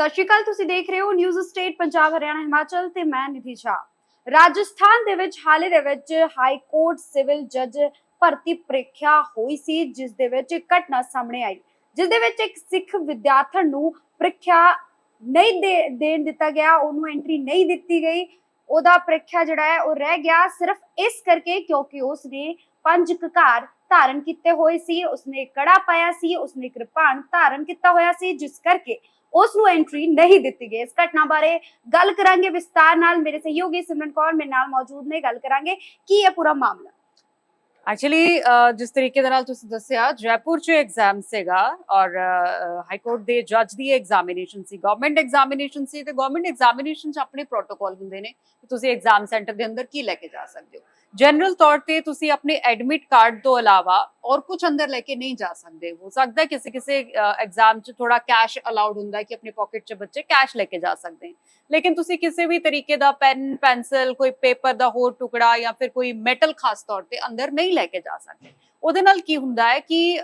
ਸਤਿ ਸ਼੍ਰੀ ਅਕਾਲ, ਤੁਸੀਂ ਦੇਖ ਰਹੇ ਹੋ ਨਿਊਜ਼ ਸਟੇਟ ਪੰਜਾਬ, ਹਰਿਆਣਾ, ਹਿਮਾਚਲ ਤੇ ਮੈਂ ਨਿਧੀ ਝਾ। ਰਾਜਸਥਾਨ ਦੇ ਵਿੱਚ ਹਾਲੇ ਦੇ ਵਿੱਚ ਹਾਈ ਕੋਰਟ ਸਿਵਲ ਜੱਜ ਭਰਤੀ ਪ੍ਰੀਖਿਆ ਹੋਈ ਸੀ, ਜਿਸ ਦੇ ਵਿੱਚ ਇੱਕ ਘਟਨਾ ਸਾਹਮਣੇ ਆਈ, ਜਿਸ ਦੇ ਵਿੱਚ ਇੱਕ ਸਿੱਖ ਵਿਦਿਆਰਥਣ ਨੂੰ ਪ੍ਰੀਖਿਆ ਨਹੀਂ ਦੇਣ ਦਿੱਤਾ ਗਿਆ, ਉਹਨੂੰ ਐਂਟਰੀ ਨਹੀਂ ਦਿੱਤੀ ਗਈ। ਉਹਦਾ ਪ੍ਰੀਖਿਆ ਜਿਹੜਾ ਹੈ, ਉਹ ਰਹਿ ਗਿਆ ਸਿਰਫ ਇਸ ਕਰਕੇ ਕਿਉਂਕਿ ਉਸਨੇ ਪੰਜ ਕਕਾਰ ਧਾਰਨ ਕੀਤੇ ਹੋਏ ਸੀ, ਉਸਨੇ ਕੜਾ ਪਾਇਆ ਸੀ, ਉਸਨੇ ਕਿਰਪਾਨ ਧਾਰਨ ਕੀਤਾ ਹੋਇਆ ਸੀ, ਜਿਸ ਕਰਕੇ ਉਸ ਨੂੰ ਐਂਟਰੀ ਨਹੀਂ ਦਿੱਤੀ ਗਈ। ਇਸ ਘਟਨਾ ਬਾਰੇ ਗੱਲ ਕਰਾਂਗੇ। ਵਿਸਤਾਰ ਨਾਲ ਮੇਰੇ ਸਹਿਯੋਗੀ ਸਿਮਰਨ ਕੌਰ ਮੇਰੇ ਨਾਲ ਮੌਜੂਦ ਨੇ। ਗੱਲ ਕਰਾਂਗੇ ਕੀ ਇਹ ਪੂਰਾ ਮਾਮਲਾ। ਐਕਚੁਅਲੀ ਜਿਸ ਤਰੀਕੇ ਦੇ ਨਾਲ ਤੁਸੀਂ ਦੱਸਿਆ, ਜੈਪੁਰ 'ਚ ਐਗਜ਼ਾਮ ਸੀਗਾ ਔਰ ਹਾਈ ਕੋਰਟ ਦੇ ਜੱਜ ਦੀ ਐਗਜ਼ਾਮੀਨੇਸ਼ਨ ਸੀ। ਗਵਰਨਮੈਂਟ ਐਗਜ਼ਾਮੀਨੇਸ਼ਨ ਸੀ ਤੇ ਗਵਰਨਮੈਂਟ ਐਗਜ਼ਾਮੀਨੇਸ਼ਨ 'ਚ ਆਪਣੇ ਪ੍ਰੋਟੋਕਾਲ ਹੁੰਦੇ ਨੇ ਤੁਸੀਂ ਐਗਜ਼ਾਮ ਸੈਂਟਰ ਦੇ ਅੰਦਰ ਕੀ ਲੈ ਕੇ ਜਾ ਸਕਦੇ ਹੋ। ਜਨਰਲ ਤੌਰ ਤੇ ਤੁਸੀਂ ਆਪਣੇ ਐਡਮਿਟ ਕਾਰਡ ਤੋਂ ਇਲਾਵਾ ਔਰ ਕੁਝ ਅੰਦਰ ਲੈ ਕੇ ਨਹੀਂ ਜਾ ਸਕਦੇ। ਹੋ ਸਕਦਾ ਕਿਸੇ ਕਿਸੇ ਐਗਜ਼ਾਮ 'ਚ ਥੋੜਾ ਕੈਸ਼ ਅਲਾਉਡ ਹੁੰਦਾ ਕਿ ਆਪਣੀ ਪਾਕਟ 'ਚ ਬੱਚੇ ਕੈਸ਼ ਲੈ ਕੇ ਜਾ ਸਕਦੇ ਹਨ ਲੇਕਿਨ ਤੁਸੀਂ ਕਿਸੇ ਵੀ ਤਰੀਕੇ ਦਾ ਪੈਨ ਪੈਨਸਲ ਕੋਈ ਪੇਪਰ ਦਾ ਹੋਰ ਟੁਕੜਾ ਜਾਂ ਫਿਰ ਕੋਈ ਮੈਟਲ ਖਾਸ ਤੌਰ ਤੇ ਅੰਦਰ ਨਹੀਂ ਲੈ ਕੇ ਜਾ ਸਕਦੇ। ਉਹਦੇ ਨਾਲ ਕੀ ਹੁੰਦਾ ਹੈ ਕਿ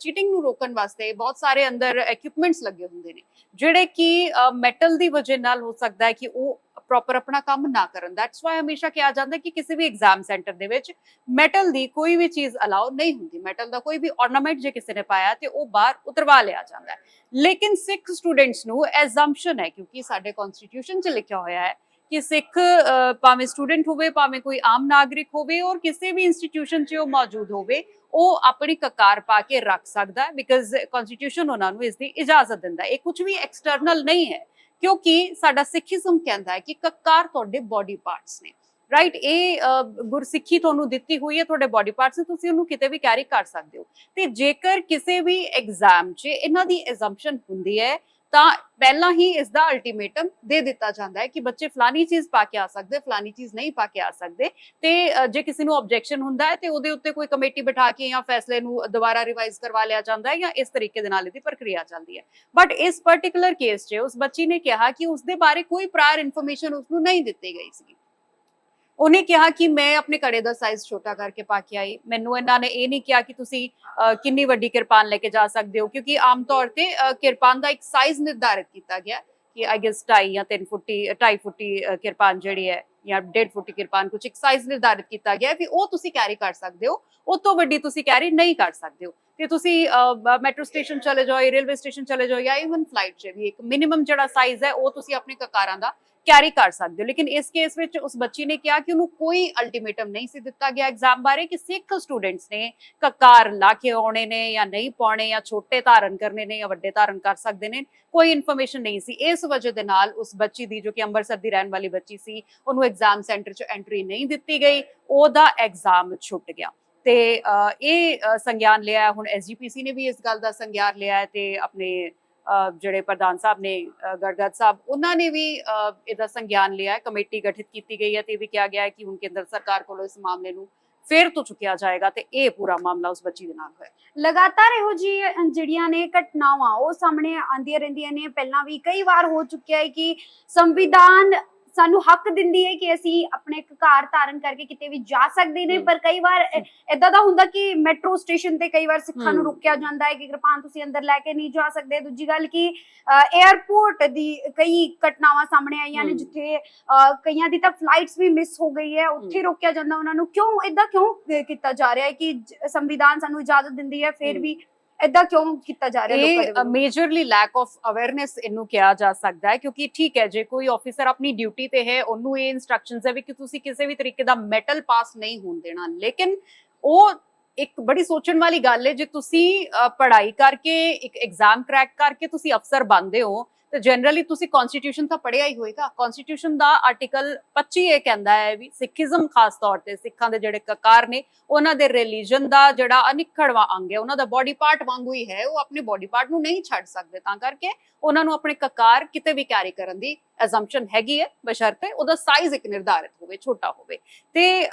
ਚੀਟਿੰਗ ਨੂੰ ਰੋਕਣ ਵਾਸਤੇ ਬਹੁਤ ਸਾਰੇ ਅੰਦਰ ਇਕਵਿਪਮੈਂਟਸ ਲੱਗੇ ਹੁੰਦੇ ਨੇ। ਜਿਹੜੇ ਕਿ ਮੈਟਲ ਦੀ ਵਜ੍ਹਾ ਨਾਲ ਹੋ ਸਕਦਾ ਹੈ ਕਿ ਉਹ ਪ੍ਰੋਪਰ ਆਪਣਾ ਕੰਮ ਨਾ ਕਰਨ। ਦੈਟਸ ਵਾਈ ਹਮੇਸ਼ਾ ਕਿਹਾ ਜਾਂਦਾ ਕਿ ਕਿਸੇ ਵੀ ਐਗਜ਼ਾਮ ਸੈਂਟਰ ਦੇ ਵਿੱਚ ਮੈਟਲ ਦੀ ਕੋਈ ਵੀ ਚੀਜ਼ ਅਲਾਉ ਨਹੀਂ ਹੁੰਦੀ। ਮੈਟਲ ਦਾ ਕੋਈ ਵੀ ornament ਜੇ ਕਿਸੇ ਨੇ ਪਾਇਆ ਤੇ ਉਹ ਬਾਹਰ ਉਤਰਵਾ ਲਿਆ ਜਾਂਦਾ ਹੈ। ਲੇਕਿਨ ਸਿੱਖ ਸਟੂਡੈਂਟਸ ਨੂੰ ਐਜ਼ੰਪਸ਼ਨ ਹੈ ਕਿਉਂਕਿ ਸਾਡੇ ਕਨਸਟੀਟਿਊਸ਼ਨ 'ਚ ਲਿਖਿਆ ਹੋਇਆ ਹੈ ਕਿ ਸਿੱਖ ਭਾਵੇਂ ਸਟੂਡੈਂਟ ਹੋਵੇ, ਭਾਵੇਂ ਕੋਈ ਆਮ ਨਾਗਰਿਕ ਹੋਵੇ ਔਰ ਕਿਸੇ ਵੀ ਇੰਸਟੀਟਿਊਸ਼ਨ 'ਚ ਉਹ ਮੌਜੂਦ ਹੋਵੇ, ਉਹ ਆਪਣੀ ਕਕਾਰ ਪਾ ਕੇ ਰੱਖ ਸਕਦਾ ਹੈ ਬਿਕਾਜ਼ ਕਨਸਟੀਟਿਊਸ਼ਨ ਉਹਨਾਂ ਨੂੰ ਇਸ ਦੀ ਇਜਾਜ਼ਤ ਦਿੰਦਾ ਇਹ ਕੁਝ ਵੀ ਐਕਸਟਰਨਲ ਨਹੀਂ ਹੈ। ਕਿਉਂਕਿ ਸਾਡਾ ਸਿੱਖੀਜ਼ਮ ਕਹਿੰਦਾ ਹੈ ਕਿ ਕਕਾਰ ਤੁਹਾਡੇ ਬਾਡੀ ਪਾਰਟਸ ਨੇ। ਰਾਈਟ ਇਹ ਗੁਰਸਿੱਖੀ ਤੁਹਾਨੂੰ ਦਿੱਤੀ ਹੋਈ ਹੈ ਤੁਹਾਡੇ ਬਾਡੀ ਪਾਰਟਸ ਨੇ, ਤੁਸੀਂ ਉਹਨੂੰ ਕਿਤੇ ਵੀ ਕੈਰੀ ਕਰ ਸਕਦੇ ਹੋ। ਤੇ ਜੇਕਰ ਕਿਸੇ ਵੀ ਐਗਜ਼ਾਮ 'ਚ ਇਹਨਾਂ ਦੀ ਐਜ਼ੰਪਸ਼ਨ ਹੁੰਦੀ ਹੈ ਤਾਂ ਪਹਿਲਾਂ ਹੀ ਇਸ ਦਾ ਅਲਟੀਮੇਟਮ ਦੇ ਦਿੱਤਾ ਜਾਂਦਾ ਹੈ ਕਿ ਬੱਚੇ ਫਲਾਨੀ ਚੀਜ਼ ਪਾ ਕੇ ਆ ਸਕਦੇ, ਫਲਾਨੀ ਚੀਜ਼ ਨਹੀਂ ਪਾ ਕੇ ਆ ਸਕਦੇ। ਤੇ ਜੇ ਕਿਸੇ ਨੂੰ ਆਬਜੈਕਸ਼ਨ ਹੁੰਦਾ ਹੈ ਤੇ ਉਹਦੇ ਉੱਤੇ ਕੋਈ ਕਮੇਟੀ ਬਿਠਾ ਕੇ ਜਾਂ ਫੈਸਲੇ ਨੂੰ ਦੁਬਾਰਾ ਰਿਵਾਈਜ਼ ਕਰਵਾ ਲਿਆ ਜਾਂਦਾ ਹੈ ਜਾਂ ਇਸ ਤਰੀਕੇ ਦੇ ਨਾਲ ਇਹਦੀ ਪ੍ਰਕਿਰਿਆ ਚੱਲਦੀ ਹੈ। ਬਟ ਇਸ ਪਾਰਟਿਕੂਲਰ ਕੇਸ 'ਚ ਉਸ ਬੱਚੀ ਨੇ ਕਿਹਾ ਕਿ ਉਸ ਦੇ ਬਾਰੇ ਕੋਈ ਪ੍ਰਾਇਰ ਇਨਫੋਰਮੇਸ਼ਨ ਉਸ ਨੂੰ ਨਹੀਂ ਦਿੱਤੀ ਗਈ ਸੀ। ਉਹਨੇ ਕਿਹਾ ਕਿ ਮੈਂ ਆਪਣੇ ਕੜੇ ਦਾ ਸਾਈਜ਼ ਛੋਟਾ ਕਰਕੇ ਪਾ ਕੇ ਆਈ। ਮੈਨੂੰ ਇਹਨਾਂ ਨੇ ਇਹ ਨਹੀਂ ਕਿਹਾ ਕਿ ਤੁਸੀਂ ਕਿੰਨੀ ਵੱਡੀ ਕਿਰਪਾਨ ਲੈ ਕੇ ਜਾ ਸਕਦੇ ਹੋ, ਕਿਉਂਕਿ ਆਮ ਤੌਰ ਤੇ ਕਿਰਪਾਨ ਦਾ ਇੱਕ ਸਾਈਜ਼ ਨਿਰਧਾਰਿਤ ਕੀਤਾ ਗਿਆ ਕਿ ਆਈ ਗੈਸ 2.5 ਜਾਂ 3 ਫੁੱਟੀ 2.5 ਫੁੱਟੀ ਕਿਰਪਾਨ ਜਿਹੜੀ ਹੈ ਜਾਂ 1.5 ਫੁੱਟੀ ਕਿਰਪਾਨ ਕੁਝ ਇੱਕ ਸਾਈਜ਼ ਨਿਰਧਾਰਿਤ ਕੀਤਾ ਗਿਆ ਵੀ ਉਹ ਤੁਸੀਂ ਕੈਰੀ ਕਰ ਸਕਦੇ ਹੋ, ਉਹ ਤੋਂ ਵੱਡੀ ਤੁਸੀਂ ਕੈਰੀ ਨਹੀਂ ਕਰ ਸਕਦੇ ਹੋ। ਤੇ ਤੁਸੀਂ ਮੈਟਰੋ ਸਟੇਸ਼ਨ ਚਲੇ ਜਾਓ ਰੇਲਵੇ ਸਟੇਸ਼ਨ ਚਲੇ ਜਾਓ ਜਾਂ ਇਵਨ ਫਲਾਈਟ 'ਚ ਵੀ ਇੱਕ ਮਿਨੀਮਮ ਜਿਹੜਾ ਸਾਈਜ਼ ਹੈ ਉਹ ਤੁਸੀਂ ਆਪਣੇ ਕਕਾਰਾਂ ਦਾ ਕੈਰੀ ਕਰ ਸਕਦੇ ਹੋ। ਲੇਕਿਨ ਇਸ ਕੇਸ ਵਿੱਚ ਉਸ ਬੱਚੀ ਨੇ ਕਿਹਾ ਕਿ ਉਹਨੂੰ ਕੋਈ ਅਲਟੀਮੇਟਮ ਨਹੀਂ ਸੀ ਦਿੱਤਾ ਗਿਆ ਐਗਜ਼ਾਮ ਬਾਰੇ ਕਿ ਸਿੱਖ ਸਟੂਡੈਂਟਸ ਨੇ ਕਕਾਰ ਲਾ ਕੇ ਆਉਣੇ ਨੇ ਜਾਂ ਨਹੀਂ ਪਾਉਣੇ ਜਾਂ ਛੋਟੇ ਧਾਰਨ ਕਰਨੇ ਨੇ ਜਾਂ ਵੱਡੇ ਧਾਰਨ ਕਰ ਸਕਦੇ ਨੇ, ਕੋਈ ਇਨਫੋਰਮੇਸ਼ਨ ਨਹੀਂ ਸੀ। ਇਸ ਵਜ੍ਹਾ ਦੇ ਨਾਲ ਉਸ ਬੱਚੀ ਦੀ, ਜੋ ਕਿ ਅੰਮ੍ਰਿਤਸਰ ਦੀ ਰਹਿਣ ਵਾਲੀ ਬੱਚੀ ਸੀ, ਉਹਨੂੰ ਐਗਜ਼ਾਮ ਸੈਂਟਰ 'ਚ ਐਂਟਰੀ ਨਹੀਂ ਦਿੱਤੀ ਗਈ, ਉਹਦਾ ਐਗਜ਼ਾਮ ਛੁੱਟ ਗਿਆ। ਤੇ ਇਹ ਸੰਗਿਆਨ ਲਿਆ ਹੈ। ਹੁਣ ਐਸਜੀਪੀਸੀ ਨੇ ਵੀ ਇਸ ਗੱਲ ਦਾ ਸੰਗਿਆਨ ਲਿਆ ਹੈ ਤੇ ਆਪਣੇ ਜਿਹੜੇ ਪ੍ਰਧਾਨ ਸਾਹਿਬ ਨੇ ਗੜਗੜ ਸਾਹਿਬ, ਉਹਨਾਂ ਨੇ ਵੀ ਇਹਦਾ ਸੰਗਿਆਨ ਲਿਆ ਹੈ, ਕਮੇਟੀ ਗਠਿਤ ਕੀਤੀ ਗਈ ਹੈ ਤੇ ਵੀ ਕਿਹਾ ਗਿਆ ਹੈ ਕਿ ਹੁਣ ਕੇਂਦਰ ਸਰਕਾਰ ਕੋਲੋਂ ਇਸ ਮਾਮਲੇ ਨੂੰ ਫੇਰ ਤੋਂ ਚੁੱਕਿਆ ਜਾਏਗਾ ਤੇ ਇਹ ਪੂਰਾ ਮਾਮਲਾ ਉਸ ਬੱਚੀ ਦੇ ਨਾਲ ਹੋਇਆ ਲਗਾਤਾਰ ਇਹੋ ਜੀ ਜਿਹੜੀਆਂ ਨੇ ਘਟਨਾਵਾਂ, ਉਹ ਸਾਹਮਣੇ ਆਉਂਦੀਆਂ ਰਹਿੰਦੀਆਂ ਨੇ। ਪਹਿਲਾਂ ਵੀ ਕਈ ਵਾਰ ਹੋ ਚੁੱਕਿਆ ਹੈ ਕਿ ਸੰਵਿਧਾਨ ਸਾਨੂੰ ਹੱਕ ਦਿੰਦੀ ਹੈ ਕਿ ਅਸੀਂ ਆਪਣੇ ਘਰ ਧਾਰਨ ਕਰਕੇ ਕਿਤੇ ਵੀ ਜਾ ਸਕਦੇ ਨੇ। ਪਰ ਕਈ ਵਾਰ ਇਦਾਂ ਦਾ ਹੁੰਦਾ ਕਿ ਮੈਟਰੋ ਸਟੇਸ਼ਨ ਤੇ ਕਈ ਵਾਰ ਸਿੱਖਾਂ ਨੂੰ। ਰੋਕਿਆ ਜਾਂਦਾ ਹੈ ਕਿ ਕਿਰਪਾਨ ਤੁਸੀਂ ਅੰਦਰ ਲੈ ਕੇ ਨਹੀਂ ਜਾ ਸਕਦੇ ਦੂਜੀ ਗੱਲ ਕਿ 에ਅਰਪੋਰਟ ਦੀ ਕਈ ਘਟਨਾਵਾਂ ਸਾਹਮਣੇ ਆਈਆਂ ਨੇ। ਜਿੱਥੇ ਕਈਆਂ ਦੀ ਤਾਂ ਫਲਾਈਟਸ ਵੀ ਮਿਸ ਹੋ ਗਈ ਹੈ ਉੱਥੇ। ਰੋਕਿਆ ਜਾਂਦਾ ਉਹਨਾਂ ਨੂੰ ਕਿਉਂ ਇਦਾਂ ਕਿਉਂ ਕੀਤਾ ਜਾ ਰਿਹਾ ਹੈ ਕਿ ਸੰਵਿਧਾਨ ਸਾਨੂੰ ਇਜਾਜ਼ਤ ਦਿੰਦੀ ਹੈ ਫਿਰ। ਵੀ ਇਦਾਂ ਕਿਉਂ ਕੀਤਾ ਜਾ ਰਿਹਾ ਲੋਕਾਂ ਦੇ ਇਹ ਵੱਲੋਂ? ਮੇਜਰਲੀ ਲੈਕ ਆਫ ਅਵੇਅਰਨੈਸ ਇਹਨੂੰ ਕਿਹਾ ਜਾ ਸਕਦਾ ਹੈ ਕਿਉਂਕਿ ਠੀਕ ਹੈ ਜੇ ਕੋਈ ਆਫੀਸਰ ਆਪਣੀ ਡਿਊਟੀ ਤੇ ਹੈ ਉਹਨੂੰ ਇਹ ਇਨਸਟਰਕਸ਼ਨਸ ਹੈ ਵੀ ਕਿ ਤੁਸੀਂ ਕਿਸੇ ਵੀ ਤਰੀਕੇ ਦਾ ਮੈਟਲ ਪਾਸ ਨਹੀਂ ਹੋਣ ਦੇਣਾ। ਲੇਕਿਨ ਉਹ ਇੱਕ ਬੜੀ ਸੋਚਣ ਵਾਲੀ ਗੱਲ ਹੈ ਜੇ ਤੁਸੀਂ ਅ, ਪੜ੍ਹਾਈ ਕਰਕੇ ਇੱਕ ਐਗਜ਼ਾਮ ਕ੍ਰੈਕ ਕਰਕੇ ਤੁਸੀਂ ਅਫਸਰ ਬਣਦੇ ਹੋ ਤੇ ਜਨਰਲੀ ਤੁਸੀਂ ਕਨਸਟੀਟਿਊਸ਼ਨ ਤਾਂ ਪੜ੍ਹਿਆ ਹੀ ਹੋਏਗਾ। ਕਨਸਟੀਟਿਊਸ਼ਨ ਦਾ ਆਰਟੀਕਲ 25 ਇਹ ਕਹਿੰਦਾ ਹੈ ਵੀ ਸਿੱਖੀਜ਼ਮ ਖਾਸ ਤੌਰ ਤੇ ਸਿੱਖਾਂ ਦੇ ਜਿਹੜੇ ਕਕਾਰ ਨੇ, ਉਹਨਾਂ ਦੇ ਰਿਲੀਜਨ ਦਾ ਜਿਹੜਾ ਅਨਿਖੜਵਾ ਅੰਗ ਹੈ, ਉਹਨਾਂ ਦਾ ਬਾਡੀ ਪਾਰਟ ਵਾਂਗੂ ਹੀ ਹੈ, ਉਹ ਆਪਣੇ ਬਾਡੀ ਪਾਰਟ ਨੂੰ ਨਹੀਂ ਛੱਡ ਸਕਦੇ। ਤਾਂ ਕਰਕੇ ਉਹਨਾਂ ਨੂੰ ਆਪਣੇ ਕਕਾਰ ਕਿਤੇ ਵੀ ਕੈਰੀ ਕਰਨ ਦੀ ਅਸੰਪਸ਼ਨ ਹੈਗੀ ਹੈ ਬਸ਼ਰਤੇ ਉਹਦਾ ਸਾਈਜ਼ ਇੱਕ ਨਿਰਧਾਰਿਤ ਹੋਵੇ ਛੋਟਾ ਹੋਵੇ। ਤੇ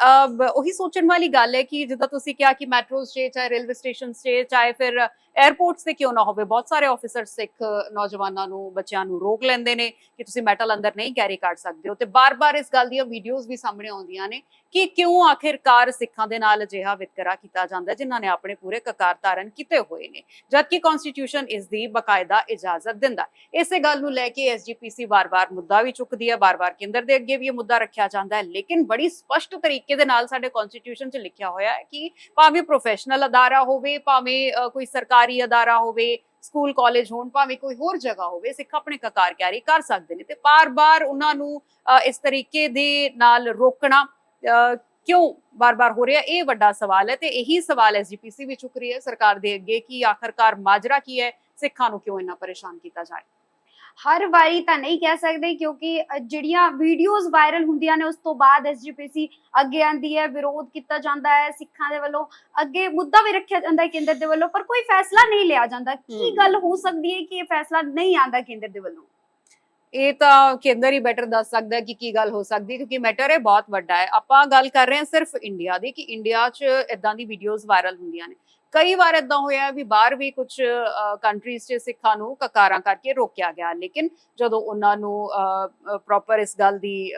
ਉਹੀ ਸੋਚਣ ਵਾਲੀ ਗੱਲ ਹੈ ਕਿ ਜਿੱਦਾਂ ਤੁਸੀਂ ਕਿਹਾ ਕਿ ਮੈਟਰੋ 'ਚ ਚਾਹੇ ਰੇਲਵੇ ਸਟੇਸ਼ਨ 'ਚ ਚਾਹੇ ਫਿਰ 에ਅਰਪੋਰਟਸ ਤੇ ਕਿਉਂ ਨਾ ਹੋਵੇ ਬਹੁਤ ਸਾਰੇ ਆਫੀਸਰ ਸਿੱਖ ਨੌਜਵਾਨਾਂ ਨੂੰ ਬੱਚਿਆਂ ਨੂੰ ਰੋਕ ਲੈਂਦੇ ਨੇ ਕਿ ਤੁਸੀਂ ਮੈਟਲ ਅੰਦਰ ਨਹੀਂ ਕੈਰੀ ਕਰ ਸਕਦੇ ਹੋ। ਤੇ ਬਾਰ-ਬਾਰ ਇਸ ਗੱਲ ਦੀਆਂ ਵੀਡੀਓਜ਼ ਵੀ ਸਾਹਮਣੇ ਆਉਂਦੀਆਂ ਨੇ ਕਿ ਕਿਉਂ ਆਖਿਰਕਾਰ ਸਿੱਖਾਂ ਦੇ ਨਾਲ ਅਜਿਹਾ ਵਿਤਕਰਾ ਕੀਤਾ ਜਾਂਦਾ ਹੈ, ਜਿਨ੍ਹਾਂ ਨੇ ਆਪਣੇ ਪੂਰੇ ਕਕਾਰ ਧਾਰਨ ਕੀਤੇ ਹੋਏ ਨੇ ਜਦਕਿ ਕਨਸਟੀਟਿਊਸ਼ਨ ਇਸ ਦੀ ਬਕਾਇਦਾ ਇਜਾਜ਼ਤ ਦਿੰਦਾ ਇਸੇ ਗੱਲ ਨੂੰ ਲੈ ਕੇ ਐਸਜੀਪੀਸੀ ਵਾਰ-ਵਾਰ ਮੁੱਦਾ ਵੀ ਚੁੱਕਦੀ ਹੈ ਵਾਰ-ਵਾਰ ਕੇਂਦਰ ਦੇ ਅੱਗੇ ਵੀ ਇਹ ਮੁੱਦਾ ਰੱਖਿਆ ਜਾਂਦਾ ਹੈ। ਲੇਕਿਨ ਬੜੀ ਸਪਸ਼ਟ ਤਰੀਕੇ ਦੇ ਨਾਲ ਸਾਡੇ ਕਨਸਟੀਟਿਊਸ਼ਨ 'ਚ ਲਿਖਿਆ ਹੋਇਆ ਹੈ ਕਿ ਭਾਵੇਂ ਪ੍ਰੋਫੈਸ਼ਨਲ ਅਦਾਰਾ ਹੋਵੇ ਭਾਵੇਂ ਕੋਈ ਸਰਕਾਰੀ ਅਦਾਰਾ ਹੋਵੇ ਸਕੂਲ ਕਾਲਜ ਹੋਣ ਭਾਵੇਂ ਕੋਈ ਹੋਰ ਜਗ੍ਹਾ ਹੋਵੇ ਸਿੱਖ ਆਪਣੇ ਕਕਾਰ ਕੈਰੀ ਕਰ ਸਕਦੇ ਨੇ ਤੇ ਬਾਰ-ਬਾਰ ਉਹਨਾਂ ਨੂੰ ਇਸ ਤਰੀਕੇ ਦੇ ਨਾਲ ਰੋਕਣਾ ਅ, ਕਿਉਂ ਬਾਰ-ਬਾਰ ਹੋ ਰਿਹਾ ਇਹ ਵੱਡਾ ਸਵਾਲ ਹੈ ਤੇ ਇਹੀ ਸਵਾਲ ਐਸਜੀਪੀਸੀ ਵੀ ਚੁੱਕ ਰਹੀ ਹੈ ਸਰਕਾਰ ਦੇ ਅੱਗੇ ਕਿ ਆਖਰਕਾਰ ਮਾਜਰਾ ਕੀ ਹੈ ਸਿੱਖਾਂ ਨੂੰ ਕਿਉਂ ਇੰਨਾ ਪਰੇਸ਼ਾਨ ਕੀਤਾ ਜਾਏ? ਹਰ ਵਾਰੀ ਤਾਂ ਨਹੀਂ ਕਹਿ ਸਕਦੇ ਕਿਉਂਕਿ ਜਿਹੜੀਆਂ ਵੀਡੀਓਜ਼ ਵਾਇਰਲ ਹੁੰਦੀਆਂ ਨੇ ਉਸ ਤੋਂ ਬਾਅਦ ਐਸਜੀਪੀਸੀ ਅੱਗੇ ਆਂਦੀ ਹੈ ਵਿਰੋਧ ਕੀਤਾ ਜਾਂਦਾ ਹੈ ਸਿੱਖਾਂ ਦੇ ਵੱਲੋਂ ਅੱਗੇ ਮੁੱਦਾ ਵੀ ਰੱਖਿਆ ਜਾਂਦਾ ਹੈ ਕੇਂਦਰ ਦੇ ਵੱਲੋਂ ਪਰ ਕੋਈ ਫੈਸਲਾ ਨਹੀਂ ਲਿਆ ਜਾਂਦਾ। ਕੀ। ਗੱਲ ਹੋ ਸਕਦੀ ਹੈ ਕਿ ਇਹ ਫੈਸਲਾ ਨਹੀਂ ਆਂਦਾ ਕੇਂਦਰ ਦੇ ਵੱਲੋਂ? ਇਹ ਤਾਂ ਕੇਂਦਰ ਹੀ ਬੈਟਰ ਦੱਸ ਸਕਦਾ ਕਿ ਕੀ ਗੱਲ ਹੋ ਸਕਦੀ ਕਿਉਂਕਿ ਮੈਟਰ ਹੈ ਬਹੁਤ ਵੱਡਾ ਹੈ। ਆਪਾਂ ਗੱਲ ਕਰ ਰਹੇ ਹਾਂ ਸਿਰਫ ਇੰਡੀਆ ਦੀ ਕਿ ਇੰਡੀਆ 'ਚ ਇਦਾਂ ਦੀ ਵੀਡੀਓਜ਼ ਵਾਇਰਲ ਹੁੰਦੀਆਂ ਨੇ। ਕਈ ਵਾਰ ਇਦਾਂ ਹੋਇਆ ਵੀ ਬਾਹਰ ਵੀ ਕੁਝ ਕੰਟਰੀਜ਼ 'ਚ ਸਿੱਖਾਂ ਨੂੰ ਕਕਾਰਾਂ ਕਰਕੇ ਰੋਕਿਆ ਗਿਆ। ਲੇਕਿਨ ਜਦੋਂ ਉਹਨਾਂ ਨੂੰ ਪ੍ਰੋਪਰ ਇਸ ਗੱਲ ਦੀ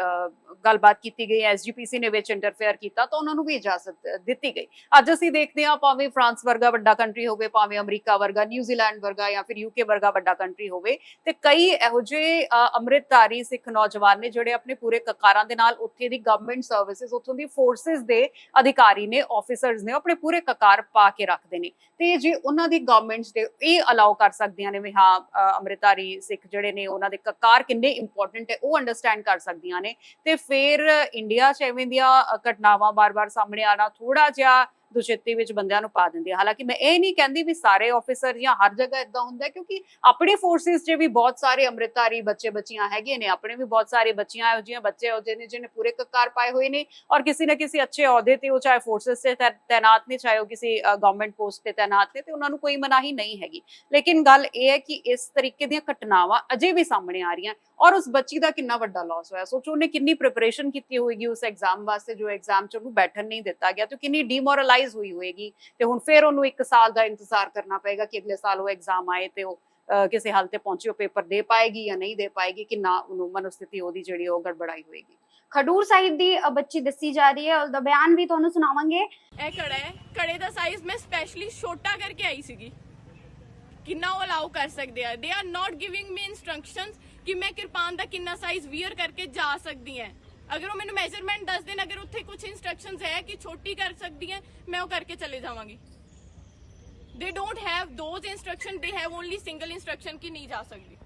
ਗੱਲਬਾਤ ਕੀਤੀ ਗਈ ਐਸਜੀਪੀਸੀ ਨੇ ਵਿੱਚ ਇੰਟਰਫੇਅਰ ਕੀਤਾ, ਤਾਂ ਉਹਨਾਂ ਨੂੰ ਵੀ ਇਜਾਜ਼ਤ ਦਿੱਤੀ ਗਈ। ਅੱਜ ਅਸੀਂ ਦੇਖਦੇ ਹਾਂ ਭਾਵੇਂ ਫਰਾਂਸ ਵਰਗਾ ਵੱਡਾ ਕੰਟਰੀ ਹੋਵੇ, ਭਾਵੇਂ ਅਮਰੀਕਾ ਵਰਗਾ ਨਿਊਜ਼ੀਲੈਂਡ ਵਰਗਾ ਜਾਂ ਫਿਰ ਯੂਕੇ ਵਰਗਾ ਵੱਡਾ ਕੰਟਰੀ ਹੋਵੇ, ਤੇ ਕਈ ਇਹੋ ਜਿਹੇ ਅੰਮ੍ਰਿਤਧਾਰੀ ਸਿੱਖ ਨੌਜਵਾਨ ਨੇ ਜਿਹੜੇ ਆਪਣੇ ਪੂਰੇ ਕਕਾਰਾਂ ਦੇ ਨਾਲ ਉੱਥੇ ਦੀ ਗਵਰਨਮੈਂਟ ਸਰਵਿਸਿਜ਼ ਉੱਥੋਂ ਦੀ ਫੋਰਸਿਸ ਦੇ ਅਧਿਕਾਰੀ ਨੇ ਆਫੀਸਰਸ ਨੇ ਉਹ ਆਪਣੇ ਪੂਰੇ ਕਕਾਰ ਪਾ ਕੇ ਰੱਖ ਰੱਖਦੇ ਨੇ। ਤੇ ਜੇ ਉਹਨਾਂ ਦੀ ਗਵਰਨਮੈਂਟਸ ਦੇ ਇਹ ਅਲਾਉ ਕਰ ਸਕਦੀਆਂ ਨੇ ਵੀ ਹਾਂ ਅ, ਅੰਮ੍ਰਿਤਧਾਰੀ ਸਿੱਖ ਜਿਹੜੇ ਨੇ ਉਹਨਾਂ ਦੇ ਕਕਾਰ ਕਿੰਨੇ ਇੰਪੋਰਟੈਂਟ ਹੈ ਉਹ ਅੰਡਰਸਟੈਂਡ ਕਰ ਸਕਦੀਆਂ ਨੇ। ਤੇ ਫਿਰ ਇੰਡੀਆ 'ਚ ਐਵੇਂ ਦੀਆਂ ਘਟਨਾਵਾਂ ਬਾਰ-ਬਾਰ ਸਾਹਮਣੇ ਆਣਾ ਥੋੜਾ ਜਿਹਾ ਦੁਚਿੱਤੀ ਵਿੱਚ ਬੰਦਿਆਂ ਨੂੰ ਪਾ ਦਿੰਦੀ ਹੈ ਹਾਲਾਂਕਿ ਮੈਂ ਇਹ ਨਹੀਂ ਕਹਿੰਦੀ ਵੀ ਸਾਰੇ ਆਫੀਸਰ ਜਾਂ ਹਰ ਜਗ੍ਹਾ ਇਦਾਂ ਹੁੰਦਾ, ਕਿਉਂਕਿ ਆਪਣੇ ਫੋਰਸਿਸ 'ਚ ਵੀ ਬਹੁਤ ਸਾਰੇ ਅੰਮ੍ਰਿਤਧਾਰੀ ਬੱਚੇ ਬੱਚੀਆਂ ਹੈਗੇ ਨੇ, ਆਪਣੇ ਵੀ ਬਹੁਤ ਸਾਰੇ ਬੱਚੀਆਂ ਇਹੋ ਜਿਹੀਆਂ ਬੱਚੇ ਇਹੋ ਜਿਹੇ ਜਿਹਨੇ ਪੂਰੇ ਕਕਾਰ ਪਾਏ ਹੋਏ ਨੇ ਔਰ ਕਿਸੇ ਨਾ ਕਿਸੇ ਅੱਛੇ ਅਹੁਦੇ ਤੇ ਉਹ ਚਾਹੇ ਫੋਰਸਿਸ 'ਚ ਤੈ- ਤੈਨਾਤ ਨੇ, ਚਾਹੇ ਉਹ ਕਿਸੇ ਗਵਰਨਮੈਂਟ ਪੋਸਟ ਤੇ ਤੈਨਾਤ ਨੇ ਤੇ ਉਹਨਾਂ ਨੂੰ ਕੋਈ ਮਨਾਹੀ ਨਹੀਂ ਹੈਗੀ। ਲੇਕਿਨ ਗੱਲ ਇਹ ਹੈ ਕਿ ਇਸ ਤਰੀਕੇ ਦੀਆਂ ਘਟਨਾਵਾਂ ਅਜੇ ਵੀ ਸਾਹਮਣੇ ਆ ਰਹੀਆਂ ਔਰ ਉਸ ਬੱਚੀ ਦਾ ਕਿੰਨਾ ਵੱਡਾ ਲਾਸ ਹੋਇਆ। ਸੋਚੋ ਉਹਨੇ ਕਿੰਨੀ ਪ੍ਰਿਪਰੇਸ਼ਨ ਕੀਤੀ ਹੋਏਗੀ ਉਸ ਐਗਜ਼ਾਮ ਵਾਸਤੇ, ਜੋ ਐਗਜ਼ਾਮ ਚ ਉਹਨੂੰ ਬੈਠਣ ਨਹੀਂ ਦਿੱਤਾ ਗਿਆ ਤੇ ਕਿੰਨੀ ਡੀਮੋਰਲਾਈਜ਼ ਹੋਈ ਹੋਏਗੀ ਤੇ ਹੁਣ ਫਿਰ ਉਹਨੂੰ ਇੱਕ ਸਾਲ ਦਾ ਇੰਤਜ਼ਾਰ ਕਰਨਾ ਪਏਗਾ ਕਿ ਅਗਲੇ ਸਾਲ ਉਹ ਐਗਜ਼ਾਮ ਆਏ ਤੇ ਉਹ ਕਿਸੇ ਹਾਲ ਤੇ ਪਹੁੰਚੇ, ਉਹ ਪੇਪਰ ਦੇ ਪਾਏਗੀ ਜਾਂ ਨਹੀਂ ਦੇ ਪਾਏਗੀ ਕਿੰਨਾ ਉਹਨੂੰ ਮਨੋਸਥਿਤੀ ਉਹਦੀ ਜਿਹੜੀ ਉਹ ਗੜਬੜਾਈ ਹੋਏਗੀ। ਖਡੂਰ ਸਾਹਿਬ ਦੀ ਬੱਚੀ ਦੱਸੀ ਜਾ ਰਹੀ ਹੈ, ਉਹਦਾ ਬਿਆਨ ਵੀ ਤੁਹਾਨੂੰ ਸੁਣਾਵਾਂਗੇ। ਇਹ ਕੜਾ ਹੈ, ਕੜੇ ਦਾ ਸਾਈਜ਼ ਮੈਂ ਸਪੈਸ਼ਲੀ ਛੋਟਾ ਕਰਕੇ ਆਈ ਸੀਗੀ। ਕਿੰਨਾ ਉਹ ਅਲਾਉ ਕਰ ਸਕਦੇ ਆ? They are not giving me instructions ਕਿ ਮੈਂ ਕਿਰਪਾਨ ਦਾ ਕਿੰਨਾ ਸਾਈਜ਼ ਵੀਅਰ ਕਰਕੇ ਜਾ ਸਕਦੀ ਹਾਂ। ਅਗਰ ਉਹ ਮੈਨੂੰ ਮੈਜ਼ਰਮੈਂਟ ਦੱਸ ਦੇਣ, ਅਗਰ ਉੱਥੇ ਕੁਝ ਇਨਸਟਰਕਸ਼ਨਸ ਹੈ ਕਿ ਛੋਟੀ ਕਰ ਸਕਦੀ ਹੈ, ਮੈਂ ਉਹ ਕਰਕੇ ਚਲੇ ਜਾਵਾਂਗੀ। They don't have those instruction they have only single instruction ਕਿ ਨਹੀਂ ਜਾ ਸਕਦੀ।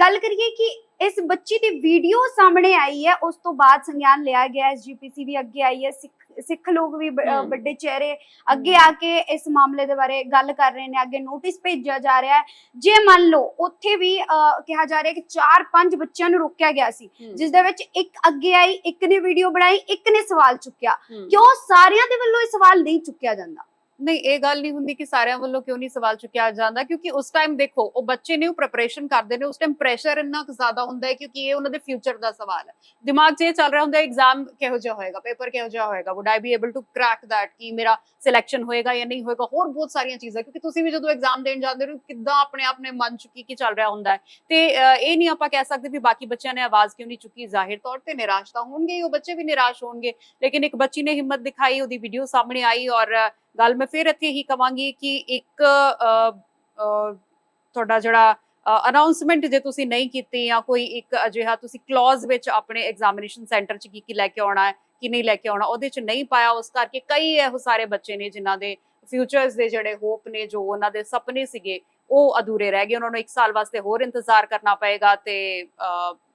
ਗੱਲ ਕਰੀਏ ਕਿ ਇਸ ਬੱਚੀ ਦੀ ਵੀਡੀਓ ਸਾਹਮਣੇ ਆਈ ਹੈ, ਉਸ ਤੋਂ ਬਾਅਦ ਸੰਗਿਆਨ ਲਿਆ ਗਿਆ ਐਸਜੀਪੀਸੀ ਵੀ ਅੱਗੇ ਆਈ ਹੈ, ਸਿੱਖ ਸਿੱਖ ਲੋਕ ਵੀ ਬ- ਅ, ਹਮ। ਵੱਡੇ ਚਿਹਰੇ ਅੱਗੇ ਆ ਕੇ ਇਸ ਮਾਮਲੇ ਦੇ ਬਾਰੇ ਗੱਲ ਕਰ ਰਹੇ ਨੇ ਅੱਗੇ ਨੋਟਿਸ ਭੇਜਿਆ ਜਾ ਰਿਹਾ ਹੈ। ਜੇ ਮੰਨ ਲਓ ਉੱਥੇ ਵੀ ਅ, ਕਿਹਾ ਜਾ ਰਿਹਾ ਕਿ 4-5 ਬੱਚਿਆਂ ਨੂੰ ਰੋਕਿਆ ਗਿਆ ਸੀ ਜਿਸ ਦੇ ਵਿੱਚ ਇੱਕ ਅੱਗੇ ਆਈ ਇੱਕ ਨੇ ਵੀਡੀਓ ਬਣਾਈ ਇੱਕ ਨੇ ਸਵਾਲ ਚੁੱਕਿਆ। ਕਿਉਂ ਸਾਰਿਆਂ ਦੇ ਵੱਲੋਂ ਇਹ ਸਵਾਲ ਨਹੀਂ ਚੁੱਕਿਆ ਜਾਂਦਾ? ਨਹੀਂ, ਇਹ ਗੱਲ ਨਹੀਂ ਹੁੰਦੀ ਕਿ ਸਾਰਿਆਂ ਵੱਲੋਂ ਕਿਉਂ ਨਹੀਂ ਸਵਾਲ ਚੁੱਕਿਆ ਜਾਂਦਾ, ਕਿਉਂਕਿ ਉਸ ਟਾਈਮ ਦੇਖੋ, ਉਹ ਬੱਚੇ ਨੇ ਉਹ ਪ੍ਰੈਪਰੇਸ਼ਨ ਕਰਦੇ ਨੇ, ਉਸ ਟਾਈਮ ਪ੍ਰੈਸ਼ਰ ਇੰਨਾ ਜ਼ਿਆਦਾ ਹੁੰਦਾ ਹੈ ਕਿਉਂਕਿ ਇਹ ਉਹਨਾਂ ਦੇ ਫਿਊਚਰ ਦਾ ਸਵਾਲ ਹੈ। ਦਿਮਾਗ 'ਚ ਇਹ ਚੱਲ ਰਿਹਾ ਹੁੰਦਾ ਐਗਜ਼ਾਮ ਕਿਹੋ ਜਿਹਾ ਹੋਏਗਾ ਪੇਪਰ ਕਿਹੋ ਜਿਹਾ ਹੋਏਗਾ would I be able to crack that ਕਿ ਮੇਰਾ ਸਿਲੈਕਸ਼ਨ ਹੋਏਗਾ ਜਾਂ ਨਹੀਂ ਹੋਏਗਾ, ਹੋਰ ਬਹੁਤ ਸਾਰੀਆਂ ਚੀਜ਼ਾਂ, ਕਿਉਂਕਿ ਤੁਸੀਂ ਵੀ ਜਦੋਂ ਐਗਜ਼ਾਮ ਦੇਣ ਜਾਂਦੇ ਹੋ, ਕਿੱਦਾਂ ਆਪਣੇ ਆਪ ਨੇ ਮਨ ਚੁੱਕੀ ਕੀ ਚੱਲ ਰਿਹਾ ਹੁੰਦਾ ਹੈ। ਤੇ ਇਹ ਨਹੀਂ ਆਪਾਂ ਕਹਿ ਸਕਦੇ ਵੀ ਬਾਕੀ ਬੱਚਿਆਂ ਨੇ ਆਵਾਜ਼ ਕਿਉਂ ਨਹੀਂ ਚੁੱਕੀ, ਜ਼ਾਹਿਰ ਤੌਰ ਤੇ ਨਿਰਾਸ਼ ਤਾਂ ਹੋਣਗੇ ਉਹ ਬੱਚੇ ਵੀ ਨਿਰਾਸ਼ ਹੋਣਗੇ, ਲੇਕਿਨ ਇੱਕ ਬੱਚੀ ਨੇ ਹਿੰਮਤ ਦਿਖਾਈ, ਉਹਦੀ ਵੀਡੀਓ ਸਾਹਮਣੇ ਆਈ ਔਰ ਗੱਲ ਮੈਂ ਫਿਰ ਇੱਥੇ ਹੀ ਕਵਾਂਗੀ ਕਿ ਇੱਕ ਤੁਹਾਡਾ ਜਿਹੜਾ ਅਨਾਉਂਸਮੈਂਟ ਜੇ ਤੁਸੀਂ ਨਹੀਂ ਕੀਤੀ ਜਾਂ ਕੋਈ ਇੱਕ ਅਜਿਹਾ ਤੁਸੀਂ ਕਲੌਜ਼ ਵਿੱਚ ਆਪਣੇ ਐਗਜ਼ਾਮੀਨੇਸ਼ਨ ਸੈਂਟਰ 'ਚ ਕੀ ਕੀ ਲੈ ਕੇ ਆਉਣਾ ਹੈ, ਕੀ ਨਹੀਂ ਲੈ ਕੇ ਆਉਣਾ, ਉਹਦੇ 'ਚ ਨਹੀਂ ਪਾਇਆ, ਉਸ ਕਰਕੇ ਕਈ ਇਹੋ ਸਾਰੇ ਬੱਚੇ ਨੇ ਜਿਨ੍ਹਾਂ ਦੇ ਫਿਊਚਰਸ ਦੇ ਜਿਹੜੇ ਹੋਪ ਨੇ, ਜੋ ਉਹਨਾਂ ਦੇ ਸੁਪਨੇ ਸੀਗੇ, ਉਹ ਅਧੂਰੇ ਰਹਿ ਗਏ, ਉਹਨਾਂ ਨੂੰ ਇੱਕ ਸਾਲ ਵਾਸਤੇ ਹੋਰ ਇੰਤਜ਼ਾਰ ਕਰਨਾ ਪਏਗਾ ਤੇ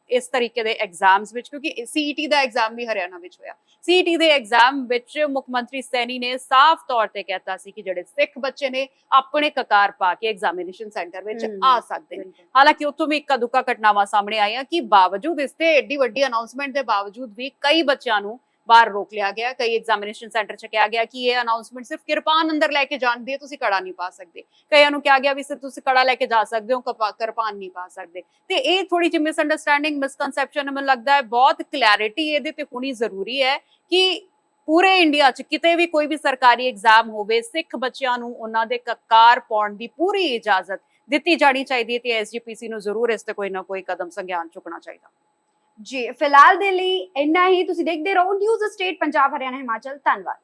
ਇਸ ਤਰੀਕੇ ਦੇ ਐਗਜ਼ਾਮਸ ਵਿੱਚ ਕਿਉਂਕਿ ਸੀਈਟੀ ਦਾ ਐਗਜ਼ਾਮ ਵੀ ਹਰਿਆਣਾ ਵਿੱਚ ਹੋਇਆ ਸੀਈਟੀ ਦੇ ਐਗਜ਼ਾਮ ਵਿੱਚ ਮੁੱਖ ਮੰਤਰੀ ਸੈਣੀ ਨੇ ਸਾਫ਼ ਤੌਰ ਤੇ ਕਹਿਤਾ ਸੀ ਕਿ ਜਿਹੜੇ ਸਿੱਖ ਬੱਚੇ ਨੇ ਆਪਣੇ ਕਕਾਰ ਪਾ ਕੇ ਐਗਜ਼ਾਮੀਨੇਸ਼ਨ ਸੈਂਟਰ ਵਿੱਚ। ਆ ਸਕਦੇ ਨੇ ਹਾਲਾਂਕਿ ਉੱਥੋਂ ਵੀ ਇੱਕਾ ਦੁੱਕਾ ਘਟਨਾਵਾਂ ਸਾਹਮਣੇ ਆਈਆਂ ਕਿ ਬਾਵਜੂਦ ਇਸ ਤੇ ਏਡੀ ਵੱਡੀ ਅਨਾਉਂਸਮੈਂਟ ਦੇ ਬਾਵਜੂਦ ਵੀ ਕਈ ਬੱਚਿਆਂ ਨੂੰ ਬਾਹਰ ਰੋਕ ਲਿਆ ਗਿਆ, ਕਈ ਐਗਜ਼ਾਮੀਨੇਸ਼ਨ ਸੈਂਟਰ ਚ ਕਿਹਾ ਗਿਆ ਕਿ ਇਹ ਅਨਾਉਂਸਮੈਂਟ ਸਿਰਫ ਕਿਰਪਾਨ ਅੰਦਰ ਲੈ ਕੇ ਜਾਣ ਹੈ ਤੁਸੀਂ ਕੜਾ ਨਹੀਂ ਪਾ ਸਕਦੇ। ਕਈਆਂ ਨੂੰ ਕਿਹਾ ਗਿਆ ਵੀ ਸਿਰਫ ਤੁਸੀਂ ਕੜਾ ਲੈ ਕੇ ਜਾ ਸਕਦੇ ਹੋ ਕਿਰਪਾਨ ਨਹੀਂ ਪਾ ਸਕਦੇ। ਤੇ ਇਹ ਥੋੜੀ ਜਿਹੀ ਮਿਸਅੰਡਰਸਟੈਂਡਿੰਗ ਮਿਸਕਨਸੈਪਸ਼ਨ ਮੈਨੂੰ ਲੱਗਦਾ ਹੈ, ਬਹੁਤ ਕਲੈਰਿਟੀ ਇਹਦੇ ਤੇ ਹੋਣੀ ਜ਼ਰੂਰੀ ਹੈ ਕਿ ਪੂਰੇ ਇੰਡੀਆ 'ਚ ਕਿਤੇ ਵੀ ਕੋਈ ਵੀ ਸਰਕਾਰੀ ਐਗਜ਼ਾਮ ਹੋਵੇ, ਸਿੱਖ ਬੱਚਿਆਂ ਨੂੰ ਉਹਨਾਂ ਦੇ ਕਕਾਰ ਪਾਉਣ ਦੀ ਪੂਰੀ ਇਜਾਜ਼ਤ ਦਿੱਤੀ ਜਾਣੀ ਚਾਹੀਦੀ ਹੈ ਤੇ ਐਸਜੀਪੀਸੀ ਨੂੰ ਜ਼ਰੂਰ ਇਸ ਤੇ ਕੋਈ ਨਾ ਕੋਈ ਕਦਮ ਸੰਗਿਆਨ ਚੁੱਕਣਾ ਚਾਹੀਦਾ। ਜੀ, ਫਿਲਹਾਲ ਦੇ ਲਈ ਇੰਨਾ ਹੀ। ਤੁਸੀਂ ਦੇਖਦੇ ਰਹੋ ਨਿਊਜ਼ ਸਟੇਟ ਪੰਜਾਬ, ਹਰਿਆਣਾ, ਹਿਮਾਚਲ। ਧੰਨਵਾਦ।